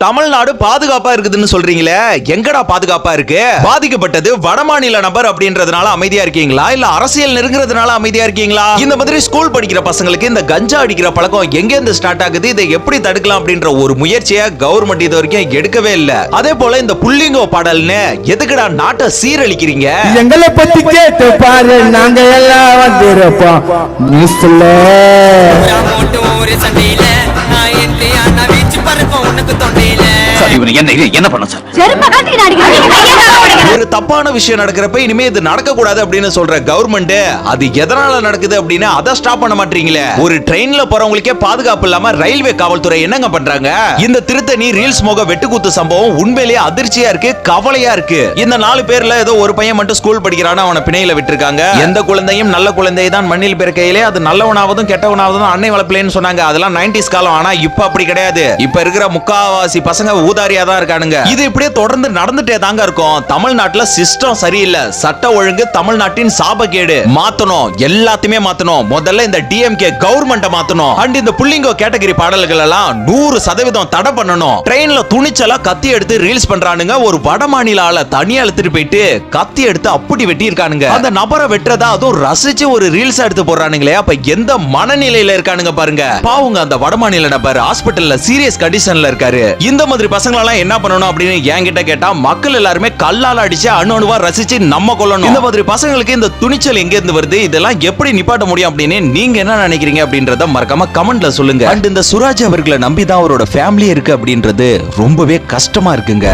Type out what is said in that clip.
தமிழ்நாடு பாதுகாப்பா இருக்குதுன்னு சொல்றீங்களே? எங்கடா பாதுகாப்பா இருக்கு? பாதிக்கப்பட்டது வடமாநில நபர் அப்படின்றதுனால அமைதியா இருக்கீங்களா? இல்ல அரசியல் நெருங்குறதுனால அமைதியா இருக்கீங்களா? இந்த மாதிரி ஸ்கூல் படிக்கிற பசங்களுக்கு இந்த கஞ்சா அடிக்கிற பழக்கம் எங்க இருந்து ஸ்டார்ட் ஆகுது? இதை எப்படி தடுக்கலாம் அப்படின்ற ஒரு முயற்சியை கவர்மெண்ட் இது வரைக்கும் எடுக்கவே இல்ல. அதே போல இந்த புள்ளிங்கோ பாடல்னு எதுக்குடா நாட்டை சீரழிக்கிறீங்க? எங்களை பத்தி கேட்டு பாரு நாங்க எல்லாம் வந்திருப்போம். நியூஸ்ல. ஒரு சண்டையில நான் வீச்சு பறப்போம் உனக்கு தொண்டையில ஒரு தப்பான விஷயம் நடக்கிறப்ப இனிமே இது நடக்க கூடாது அப்படின்னு சொல்ற கவர்மெண்ட் அது எதனால நடக்குது அப்படின்னு அதை ஸ்டாப் பண்ண மாட்டீங்களே? ஒரு ட்ரெயின்ல போறவங்களுக்கே பாதுகாப்பு இல்லாம ரயில்வே காவல்துறை என்னங்க பண்றாங்க? இந்த திருத்தணி ரீல்ஸ் மோக வெட்டுக்குத்து சம்பவம் உண்மையிலேயே அதிர்ச்சியா இருக்கு கவலையா இருக்கு. இந்த நாலு பேர்ல ஏதோ ஒரு பையன் மட்டும் ஸ்கூல் படிக்கிறான்னு அவனை பிணையில விட்டுருக்காங்க. எந்த குழந்தையும் நல்ல குழந்தை தான் மண்ணில் பிறக்கையிலே அது நல்லவனாவதும் கெட்டவனாவதும் அன்னை வளர்ப்பிலேன்னு சொன்னாங்க. அதெல்லாம் 90s காலம். ஆனா இப்ப அப்படி கிடையாது. இப்ப இருக்கிற முக்காவாசி பசங்க ஊதாரியா தான் இருக்கானுங்க. இது இப்படியே தொடர்ந்து நடந்துட்டே தாங்க இருக்கும். தமிழ்நாட்டுல சிஸ்டம் சரியில்லை. சட்ட ஒழுங்கு தமிழ்நாட்டின் சாபக்கேடு. மாத்தணும். எல்லாத்தையுமே மாத்தணும். முதல்ல இந்த டிஎம்கே கவர்மெண்ட மாத்தணும். அண்ட் இந்த புள்ளிங்கோ கேட்டகரி பாடல்கள் எல்லாம் நூறு சதவீதம் தடை பண்ணணும். ட்ரெயின்ல துணிச்சலா கத்தி எடுத்து ரீல்ஸ் பண்றானுங்க. ஒரு வட மாநில ஆள தனியா எடுத்துட்டு போயிட்டு கத்தி எடுத்து அப்படி வெட்டி இருக்கானுங்க அந்த நபரை வெட்டுறதா அதுவும் ரசிச்சு ஒரு ரீல்ஸ் எடுத்து போடுறானுங்களே. அப்ப எந்த மனநிலையில இருக்கானுங்க பாருங்க. பாவுங்க அந்த வடமாநில நபர் ஹாஸ்பிட்டல்ல சீரியஸ் கண்டிஷன்ல இருக்காரு. இந்த மாதிரி பசங்க பசங்களெல்லாம் என்ன பண்ணணும் அப்படின்னு என்கிட்ட கேட்டா மக்கள் எல்லாருமே கல்லால அடிச்சு அணு அணுவா ரசிச்சு நம்ம கொள்ளணும் இந்த மாதிரி பசங்களுக்கு இந்த துணிச்சல் எங்க இருந்து வருது? இதெல்லாம் எப்படி நிப்பாட்ட முடியும் அப்படின்னு நீங்க என்ன நினைக்கிறீங்க அப்படின்றத மறக்காம கமெண்ட்ல சொல்லுங்க. அண்ட் இந்த சுராஜ் அவர்களை நம்பி தான் அவரோட ஃபேமிலி இருக்கு அப்படின்றது ரொம்பவே கஷ்டமா இருக்குங்க.